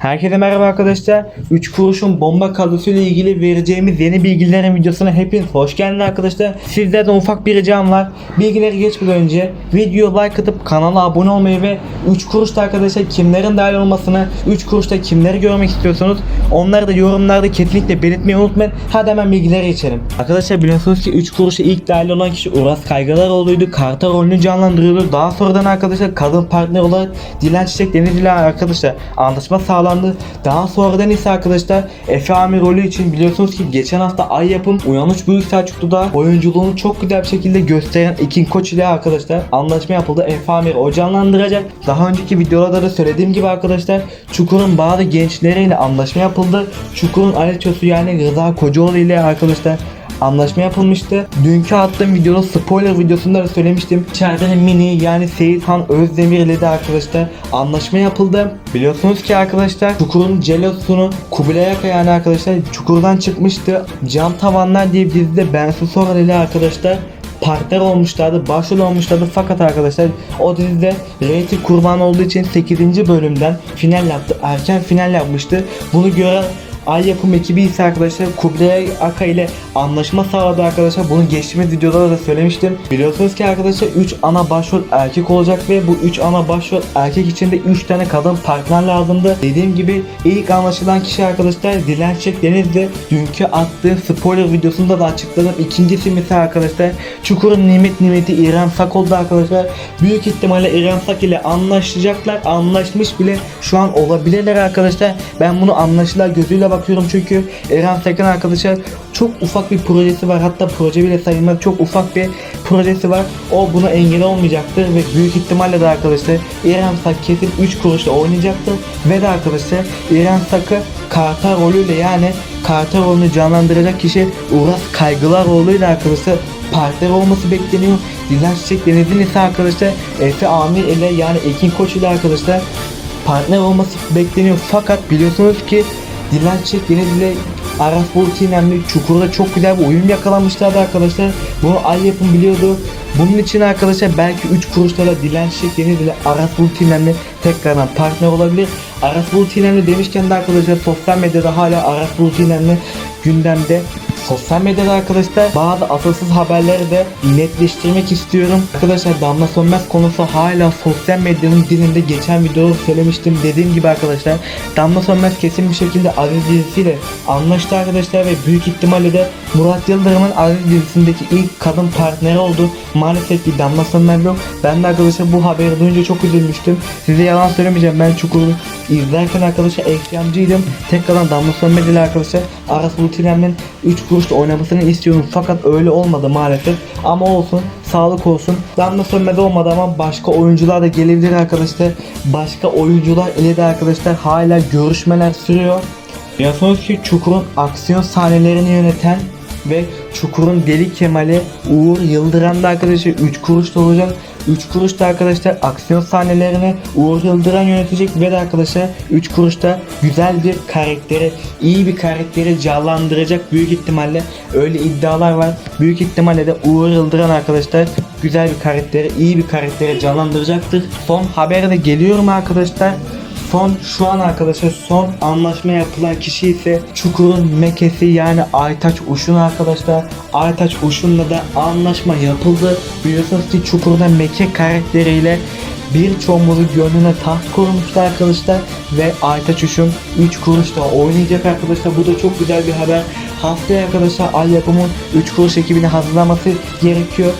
Herkese merhaba arkadaşlar. 3 kuruşun bomba kadrosu ile ilgili vereceğimiz yeni bilgilerin videosuna hepiniz hoş geldiniz arkadaşlar. Sizlerden ufak bir ricam var. Bilgileri geçmeden önce video like atıp kanala abone olmayı ve 3 kuruşta arkadaşlar kimlerin dahil olmasını, 3 kuruşta kimleri görmek istiyorsanız onları da yorumlarda kesinlikle belirtmeyi unutmayın. Hadi hemen bilgileri geçelim. Arkadaşlar biliyorsunuz ki 3 kuruşa ilk dahil olan kişi Uras Kaygılaroğlu'ydu. Karta rolünü canlandırıyordu. Daha sonradan arkadaşlar kadın partner olarak Dilan Çiçek Deniz arkadaşlar anlaşma sağlandı. Daha sonradan ise arkadaşlar Efe Amir rolü için biliyorsunuz ki geçen hafta Ay Yapım Uyanış Büyük Selçuklu'da oyunculuğunu çok güzel bir şekilde gösteren Ekin Koç ile arkadaşlar anlaşma yapıldı. Efe Amir o canlandıracak. Daha önceki videolarda da söylediğim gibi arkadaşlar Çukur'un bazı gençleriyle anlaşma yapıldı. Çukur'un Aliçosu yani Rıza Kocaoğlu ile arkadaşlar anlaşma yapılmıştı. Dünkü attığım videonun spoiler videosunda da söylemiştim. İçeride Mini yani Seyit Han Özdemir ile de arkadaşlar anlaşma yapıldı. Biliyorsunuz ki arkadaşlar Çukur'un Celos'unu Kubilay Aka yani arkadaşlar Çukur'dan çıkmıştı. Cam Tavanlar diye bir dizide Bensu Soral ile arkadaşlar partner olmuşlardı, başrol olmuşlardı fakat arkadaşlar o dizide reyting kurban olduğu için 8. bölümden final yaptı. Erken final yapmıştı. Bunu gören Ay yapım ekibi ise arkadaşlar Kubilay Aka ile anlaşma sağladı arkadaşlar. Bunu geçtiğimiz videoda da söylemiştim. Biliyorsunuz ki arkadaşlar 3 ana başrol erkek olacak ve bu 3 ana başrol erkek için de 3 tane kadın partner lazımdı. Dediğim gibi ilk anlaşılan kişi arkadaşlar Dilan Çek dünkü attığım spoiler videosunda da açıkladım. İkincisi ise arkadaşlar Çukur'un nimet nimeti İrem Sak oldu arkadaşlar. Büyük ihtimalle İrem Sak ile anlaşacaklar. Anlaşmış bile şu an olabilirler arkadaşlar. Ben bunu anlaşılar gözüyle bakıyorum çünkü Eren Sakın arkadaşlar çok ufak bir projesi var. Hatta proje bile sayılmaz. Çok ufak bir projesi var. O buna engel olmayacaktır ve büyük ihtimalle de arkadaşlar İrem Sak kesin 3 kuruşla oynayacaktır. Ve de arkadaşlar İrem Sak'ı Kartal rolüyle yani Kartal rolünü canlandıracak kişi Uras Kaygılar rolüyle arkadaşlar partner olması bekleniyor. Dilan Çiçek Deniz'in ise arkadaşlar Efe Amir ile yani Ekin Koç ile arkadaşlar partner olması bekleniyor. Fakat biliyorsunuz ki Dilan Çiçek Deniz ile Aras Bulut İynemli Çukur'da çok güzel bir uyum yakalamışlardı arkadaşlar. Bunu Ay Yapım biliyordu. Bunun için arkadaşlar belki 3 kuruşlara Dilan Çiçek Deniz ile Aras Bulut İynemli tekrardan partner olabilir. Aras Bulut İynemli demişken de arkadaşlar sosyal medyada hala Aras Bulut İynemli gündemde. Sosyal medyada arkadaşlar bazı asılsız haberleri de netleştirmek istiyorum. Arkadaşlar Damla Sönmez konusu hala sosyal medyanın dilinde geçen videoda söylemiştim. Dediğim gibi arkadaşlar Damla Sönmez kesin bir şekilde Aziz dizisiyle anlaştı arkadaşlar ve büyük ihtimalle de Murat Yıldırım'ın Aziz dizisindeki ilk kadın partneri oldu. Maalesef ki Damla Sönmez yok. Ben de arkadaşlar bu haberi duyunca çok üzülmüştüm. Size yalan söylemeyeceğim. Ben Çukur'u izlerken arkadaşlar ekrancıydım. Tekrardan Damla Sönmez ile arkadaşlar Aras Bulutinem'in 3 kuruşla oynamasını istiyordum. Fakat öyle olmadı maalesef. Ama olsun. Sağlık olsun. Damla Sönmez olmadı ama başka oyuncular da gelebilir arkadaşlar. Başka oyuncular ile de arkadaşlar hala görüşmeler sürüyor. Biliyorsunuz ki Çukur'un aksiyon sahnelerini yöneten ve Çukur'un Deli Kemal'i Uğur Yıldıran da arkadaşlar 3 kuruş da olacak. 3 kuruş da arkadaşlar aksiyon sahnelerini Uğur Yıldıran yönetecek ve de arkadaşlar 3 kuruşta güzel bir karakteri, iyi bir karakteri canlandıracak büyük ihtimalle öyle iddialar var. Büyük ihtimalle de Uğur Yıldıran arkadaşlar güzel bir karakteri, iyi bir karakteri canlandıracaktır. Son habere geliyorum arkadaşlar. Son şu an arkadaşlar son anlaşma yapılan kişi ise Çukur'un Mekesi yani Aytaç Uşun arkadaşlar. Aytaç Uşun'la da anlaşma yapıldı. Biliyorsunuz ki Çukur'da Meke karakteriyle birçoğumuzu gönlüne taht kurmuştu arkadaşlar ve Aytaç Uşun 3 kuruşta oynayacak arkadaşlar. Bu da çok güzel bir haber. Haftaya arkadaşlar Al Yapım'ın 3 kuruş ekibini hazırlaması gerekiyor.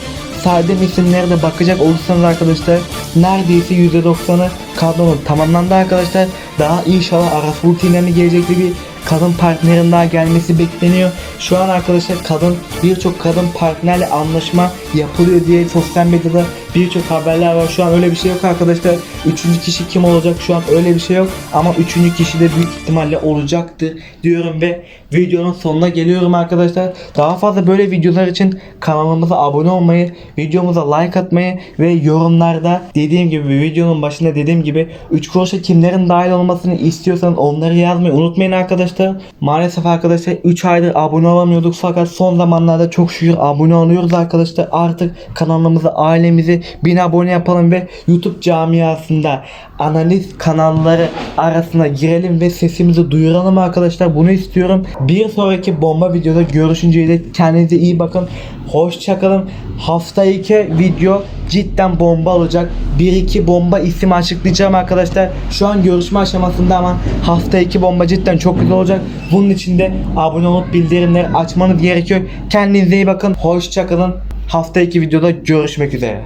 Sade isimlere de bakacak olursanız arkadaşlar neredeyse %90'ı kadronun tamamlandı arkadaşlar. Daha inşallah Aras Buluti'nin gelecekli bir kadın partnerin daha gelmesi bekleniyor. Şu an arkadaşlar kadın birçok kadın partnerle anlaşma yapılıyor diye sosyal medyada birçok haberler var. Şu an öyle bir şey yok arkadaşlar. Üçüncü kişi kim olacak şu an öyle bir şey yok. Ama üçüncü kişi de büyük ihtimalle olacaktır diyorum ve videonun sonuna geliyorum arkadaşlar. Daha fazla böyle videolar için kanalımıza abone olmayı, videomuza like atmayı ve yorumlarda dediğim gibi videonun başında dediğim gibi 3 kuruşa kimlerin dahil olmasını istiyorsanız onları yazmayı unutmayın arkadaşlar. Maalesef arkadaşlar 3 aydır abone olamıyorduk fakat son zamanlarda çok şükür abone oluyoruz arkadaşlar. Artık kanalımızı, ailemizi hadi 1000 abone yapalım ve YouTube camiasında analiz kanalları arasına girelim ve sesimizi duyuralım arkadaşlar. Bunu istiyorum. Bir sonraki bomba videoda görüşünceye dek kendinize iyi bakın. Hoşçakalın. Hafta 2 video cidden bomba olacak. 1-2 bomba isim açıklayacağım arkadaşlar. Şu an görüşme aşamasında ama hafta 2 bomba cidden çok güzel olacak. Bunun için de abone olup bildirimleri açmanız gerekiyor. Kendinize iyi bakın. Hoşçakalın. Hafta 2 videoda görüşmek üzere.